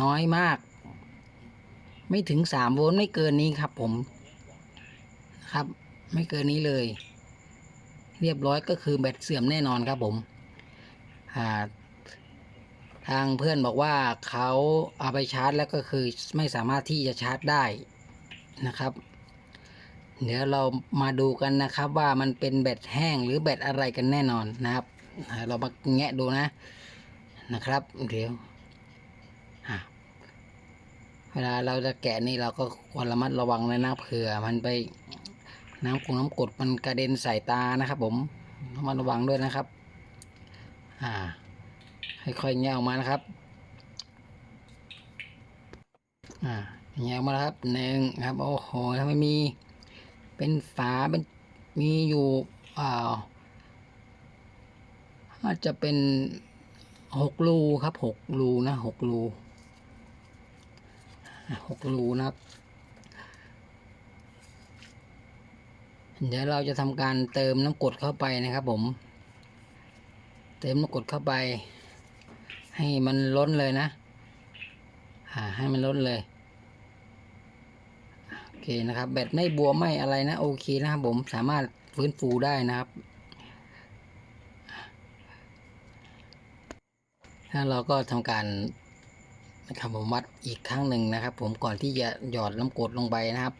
น้อยมาก ไม่ถึงสามโวลต์ไม่เกินนี้ครับผมครับ ไม่เกินนี้เลย เรียบร้อยก็คือแบตเสื่อมแน่นอนครับผมอ่าทางเพื่อนบอกว่าเขาเอาไปชาร์จแล้วก็คือไม่สามารถที่จะชาร์จได้นะครับ เดี๋ยวเรามาดูกันนะครับว่ามันเป็นแบตแห้งหรือแบตอะไรกันแน่นอนนะครับ เรามาแงะดูนะนะครับ เดี๋ยว เวลาเราจะแกะนี่เราก็ควรระมัดระวังเลยนะเผื่อ มันไปน้ำคงน้ำกรดมันกระเด็นใส่ตานะครับ ผมระมัดระวังด้วยนะครับ อ่าค่อยๆแงะออกมานะครับ อ่าแงะออกมาครับหนึ่งครับโอ้โหถ้าไม่มี เป็นฝาเป็นมีอยู่อ่าอาจจะเป็นหกรูครับหกรูนะหกรู หกรูนะครับ เดี๋ยวเราจะทำการเติมน้ำกรดเข้าไปนะครับผม เติมน้ำกรดเข้าไป ให้มันล้นเลยนะให้มันล้นเลยโอเคนะครับ แบตไม่บวมไม่อะไรนะ โอเคนะครับผมสามารถฟื้นฟูได้นะครับถ้าเราก็ทำการ นะครับผมวัดอีกครั้งหนึ่งนะครับ ผมก่อนที่จะหยอดน้ำกรดลงไปนะครับ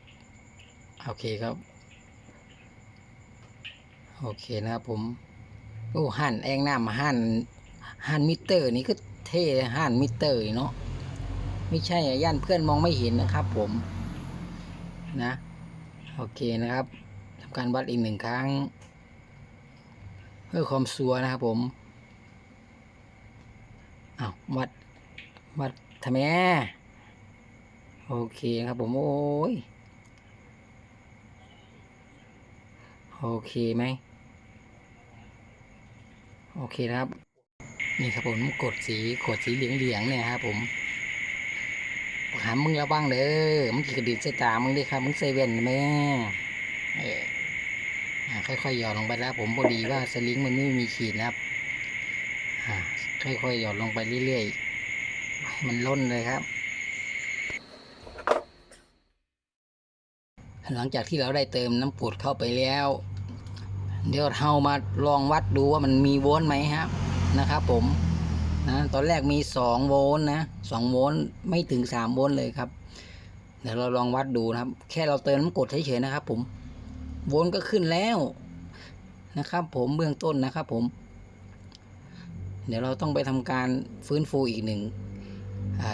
โอเคครับโอเคนะครับผมโอ้หันแองน้ำหันหันมิเตอร์นี่ก็เท่หันมิเตอร์เนาะไม่ใช่ย่านเพื่อนมองไม่เห็นนะครับผมนะโอเคนะครับทำการวัดอีกหนึ่งครั้ง เพื่อความสัวนะครับผมอ้าววัดวัด ทำไมโอเคครับผมโอ้ยโอเคไหมโอเคนะครับ นี่ครับผมกดสีกดสีเหลืองๆเนี่ยครับผมหามึงระวังเด้อมึงกี่กระดิ่งใส่ตามึงดิครับมึงใส่เว่นแม่เออค่อยๆหย่อดลงไปแล้วผมพอดีว่าสลิงมันไม่มีขีดนะครับค่อยๆหย่อดลงไปเรื่อยๆ มันล้นเลยครับ หลังจากที่เราได้เติมน้ำกรดเข้าไปแล้ว เดี๋ยวเรามาลองวัดดูว่ามันมีโวลต์ไหมครับนะครับ ผมนะตอนแรกมีสองโวลต์นะสองโวลต์ไม่ถึงสามโวลต์เลยครับเดี๋ยวเราลองวัดดูนะครับ แค่เราเติมน้ำกรดเฉยๆนะครับ ผมโวลต์ก็ขึ้นแล้วนะครับ ผมเบื้องต้นนะครับ ผม เดี๋ยวเราต้องไปทำการฟื้นฟูอีกหนึ่ง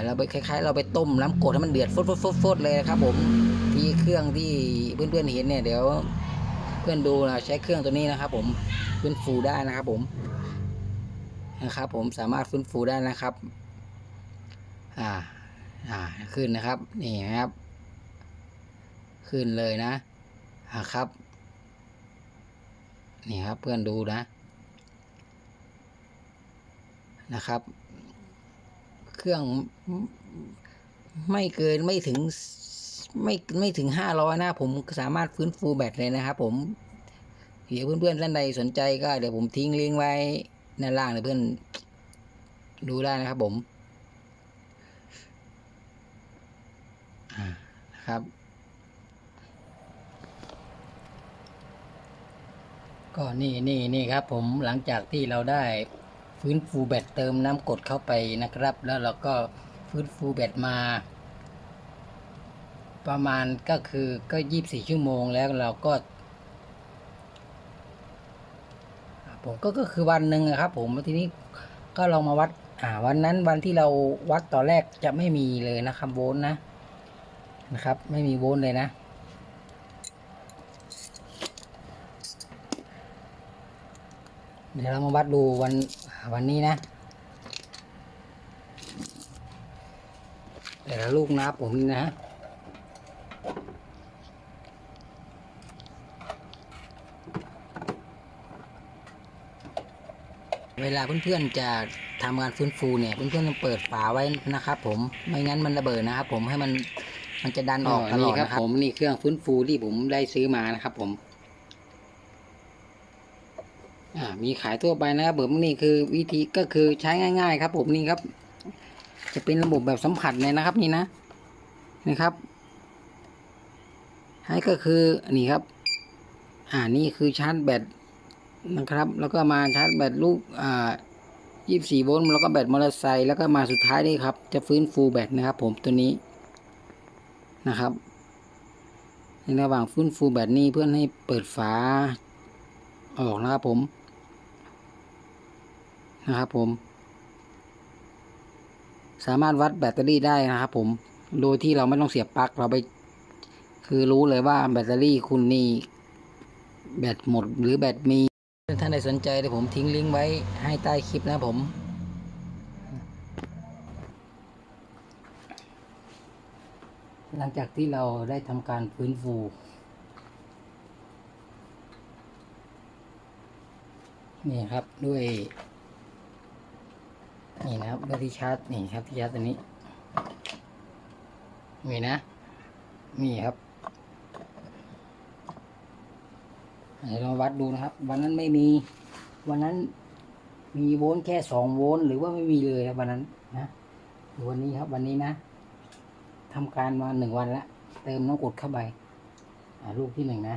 เราไปคล้าย ๆ เราไปต้มน้ำกรดให้มันเดือดฟดๆๆๆเลยนะครับ ผมที่เครื่องที่เพื่อนๆเห็นเนี่ยเดี๋ยว เพื่อนดูนะใช้เครื่องตัวนี้นะครับ ผมฟื้นฟูได้นะครับ ผมนะครับ ผมสามารถฟื้นฟูได้นะครับ อ่าอ่าขึ้นนะครับ นี่นะครับ ขึ้นเลยนะอ่าครับ นี่ครับเพื่อนดูนะนะครับ เครื่องไม่เกินไม่ถึงไม่ไม่ถึงห้าร้อยนะผมสามารถฟื้นฟูแบตเลยนะครับผมเดี๋ยวเพื่อนๆท่านใดสนใจก็เดี๋ยวผมทิ้งลิงก์ไว้ในล่างเดี๋ยเพื่อนดูได้นะครับผมอ่าครับ ก็นี่นี่นี่ครับผมหลังจากที่เราได้ ฟื้นฟูแบตเติมน้ำกดเข้าไปนะครับ แล้วเราก็ฟื้นฟูแบตมา ประมาณก็คือก็ยี่บสี่ชั่วโมงแล้วเราก็ ผมก็ก็คือวันหนึ่งอะครับ ผมทีนี้ก็ลองมาวัดอ่าวันนั้นวันที่เราวัดตอนแรกจะไม่มีเลยนะครับโวลต์นะนะครับ ไม่มีโวลต์เลยนะเดี๋ยวเรามาวัดดูวัน วันนี้นะแต่ละลูกนับผมนี่นะเวลาเพื่อนๆจะทำงานฟื้นฟูเนี่ยเพื่อนๆต้องเปิดฝาไว้นะครับ ผมไม่งั้นมันระเบิดนะครับ ผมให้มันมันจะดันออกตลอดนะครับผมนี่เครื่องฟื้นฟูที่ผมได้ซื้อมานะครับ ผม อ่า มีขายทั่วไปนะครับผมนี่คือวิธีก็คือใช้ง่าย ๆ ครับผมนี่ครับ จะเป็นระบบแบบสัมผัสเลยนะครับนี่นะนะครับ ให้ก็คือนี่ครับ อ่านี่คือชาร์จแบตนะครับ แล้วก็มาชาร์จแบตลูกอ่า24โวลต์แล้วก็แบตมอเตอร์ไซค์แล้วก็มาสุดท้ายนี่ครับ จะฟื้นฟูแบตนะครับ ผมตัวนี้นะครับในระหว่างฟื้นฟูแบตนี้เพื่อนให้เปิดฝาออกนะครับผม นะครับผม สามารถวัดแบตเตอรี่ได้นะครับผมโดยที่เราไม่ต้องเสียบปลั๊กเราไป คือรู้เลยว่าแบตเตอรี่คุณนี่แบตหมดหรือแบตมีถ้าท่านใดสนใจเดี๋ยวผมทิ้งลิงก์ไว้ให้ใต้คลิปนะผม หลังจากที่เราได้ทำการฟื้นฟูนี่ครับด้วย นี่นะครับด้วที่ชาร์จนี่ครับที่ชาร์จตัวนี้นี่นะ นี่ครับเดี๋ยวเราวัดดูนะครับ วันนั้นไม่มี วันนั้นมีโวลต์แค่สองโวลต์หรือว่าไม่มีเลยครับวันนั้นนะวันนี้ครับ วันนี้นะทำการมาหนึ่งวันล้วเติมน้ำกรดเข้าไปอ่าลูกที่หนึ่งนะ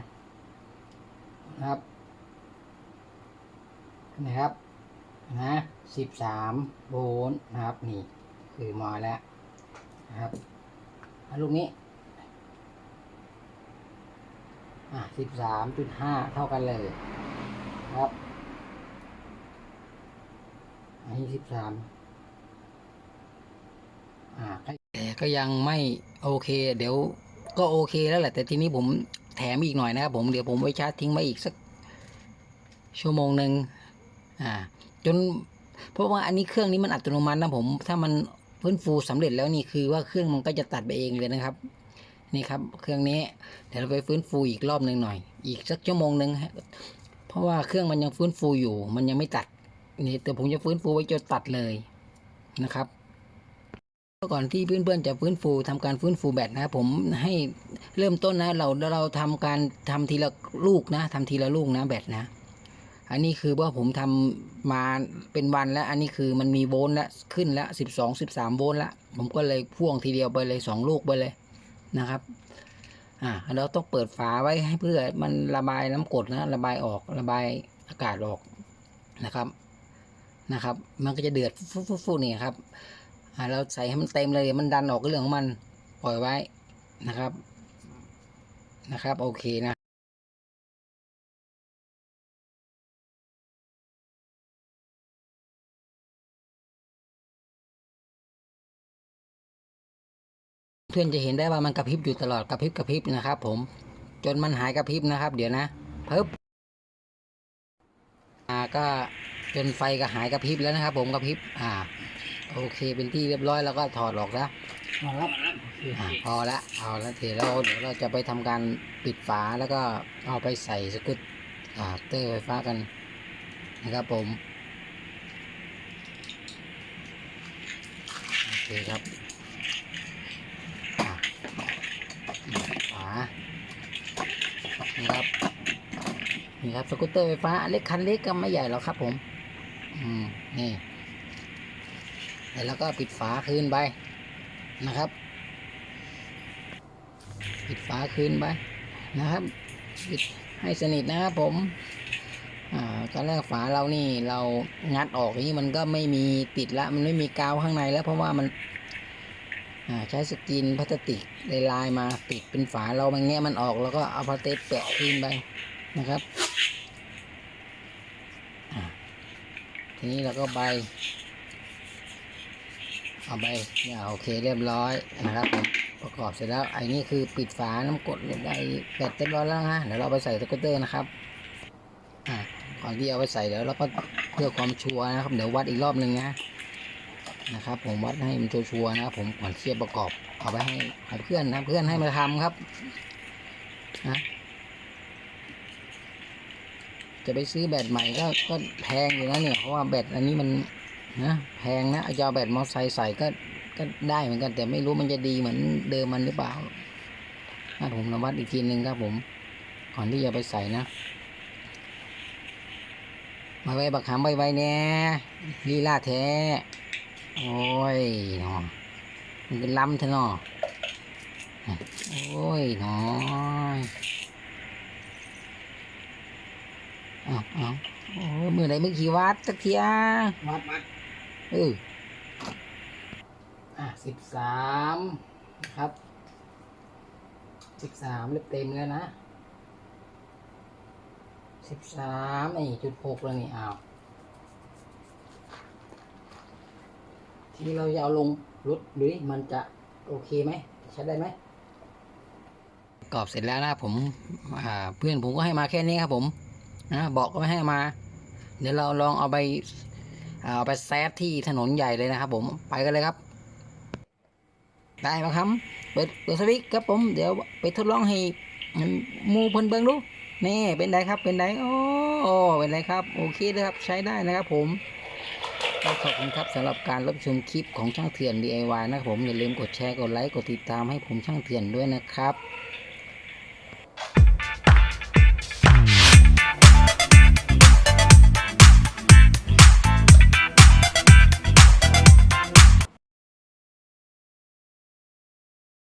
นะครับ นะครับ นะสิบสามโวลต์นะครับ นี่คือมาแล้วนะครับอ่าลูกนี้อะสิบสามจุดห้าเท่ากันเลยครับ อันนี้สิบสามอ่าแต่ก็ยังไม่โอเค เดี๋ยวก็โอเคแล้วแหละ แต่ทีนี้ผมแถมอีกหน่อยนะครับผม เดี๋ยวผมไว้ชาร์จทิ้งไว้อีกสักชั่วโมงหนึ่งอ่า จน เพราะว่าอันนี้เครื่องนี้มันอัตโนมัตินะผม ถ้ามันฟื้นฟูสำเร็จแล้วนี่คือว่าเครื่องมันก็จะตัดไปเองเลยนะครับ นี่ครับ เครื่องนี้เดี๋ยวเราไปฟื้นฟูอีกรอบหนึ่งหน่อย อีกสักชั่วโมงหนึ่งฮะเพราะว่าเครื่องมันยังฟื้นฟูอยู่ มันยังไม่ตัดนี่แต่ผมจะฟื้นฟูไว้จนตัดเลยนะครับก่อนที่เพื่อนๆจะฟื้นฟูทำการฟื้นฟูแบตนะครับผมให้เริ่มต้นนะเราเราทำการทำทีละลูกนะทำทีละลูกนะแบตนะ อันนี้คือว่าผมทำมาเป็นวันแล้ว อันนี้คือมันมีโวลต์แล้วขึ้นแล้วสิบสองสิบสามโวลต์แล้วผมก็เลยพ่วงทีเดียวไปเลยสองลูกไปเลยนะครับ อ่าเราต้องเปิดฝาไว้ให้เพื่อมันระบายน้ำกรดนะ ระบายออกระบายอากาศออกนะครับนะครับ มันก็จะเดือดฟุ๊ฟุ๊นี่ครับอ่าเราใส่ให้มันเต็มเลยมันดันออกก็เรื่องของมันปล่อยไว้นะครับนะครับ โอเคนะ เพื่อนจะเห็นได้ว่ามันกระพริบอยู่ตลอดกระพริบกระพริบนะครับ ผม จนมันหายกระพริบนะครับ เดี๋ยวนะเพิ่มอ่าก็จนไฟก็หายกระพริบแล้วนะครับ ผมกระพริบอ่า โอเค เป็นที่เรียบร้อยแล้วก็ถอดออกแล้วอ่าพอละเอาละเดี๋ยวเราเดี๋ยวเราจะไปทำการปิดฝาแล้วก็เอาไปใส่สกุตอ่าเตอร์ไฟฟ้ากันนะครับผมโอเคครับ ฝานี่ครับ นี่ครับสกูตเตอร์ไฟฟ้าเล็กคันเล็กก็ไม่ใหญ่หรอกครับ ผม อืมนี่แล้วก็ปิดฝาคืนไปนะครับ ปิดฝาคืนไปนะครับ ปิดให้สนิทนะครับผมอ่าตอนแรกฝาเรานี่เรางัดออกนี้มันก็ไม่มีติดละมันไม่มีกาวข้างในแล้วเพราะว่ามันใช้สกรีนพลาสติกลายลายมาติดเป็นฝาเรามันแงะมันออกแล้วก็เอาพลาสติกแปะขึ้นไปนะครับอ่า ทีนี้เราก็ใบ เอาใบเนี่ยโอเคเรียบร้อยนะครับผมประกอบเสร็จแล้วไอ้นี่คือปิดฝาน้ำกดเรียบร้อยแบตเรียบร้อยแล้วนะเดี๋ยวเราไปใส่สกูตเตอร์นะครับอ่าก่อนที่เอาไปใส่เดี๋ยวเราก็เพื่อความชัวร์นะครับ เดี๋ยววัดอีกรอบหนึ่งนะนะครับ ผมวัดให้มันชัวร์นะครับผมก่อนเทียบประกอบเอาไปให้เพื่อนนะเพื่อนให้มาทำครับนะ จะไปซื้อแบตใหม่ก็ก็แพงอยู่นะเนี่ยเพราะว่าแบตอันนี้มันนะแพงนะเอาจะเอาแบตมอเตอร์ไซค์ใส่ก็ก็ได้เหมือนกัน แต่ไม่รู้มันจะดีเหมือนเดิมมันหรือเปล่านะผมนวัดอีกทีหนึ่งครับผมก่อนที่จะไปใส่นะมาไว้บักหามไว้ไว้เนี่ยลีลาแท้ โอ้ยเนาะมันเป็นล้ำเถอะเนาะโอ้ยเนาะเอาเอาโอ้ยมือไหนมือขี่วัดสักทีอะวัดวัดเอออะสิบสามครับสิบสามเล็บเต็มแล้วนะสิบสามนี่จุดหกแล้วนี่อ้าวทีนี้เราจะเอาลงรถดูดิมันจะโอเคไหมใช้ได้ไหมกรอบเสร็จแล้วนะผมอ่าเพื่อนผมก็ให้มาแค่นี้ครับผม นะบอกก็ไม่ให้มา เดี๋ยวเราลองเอาไปเอาไปแซดที่ถนนใหญ่เลยนะครับ ผมไปกันเลยครับ ได้ไหมครับเปิดเปิดสวิตครับผมเดี๋ยวไปทดลองให้มูเพิ่นเบิ่งดูนี่เป็นไดครับเป็นไดโอ้เป็นไดครับโอเคเลยครับใช้ได้นะครับผมก็ขอบคุณครับสำหรับการรับชมคลิปของช่างเถื่อน DIY นะครับผมอย่าลืมกดแชร์กดไลค์กดติดตามให้ผมช่างเถื่อนด้วยนะครับ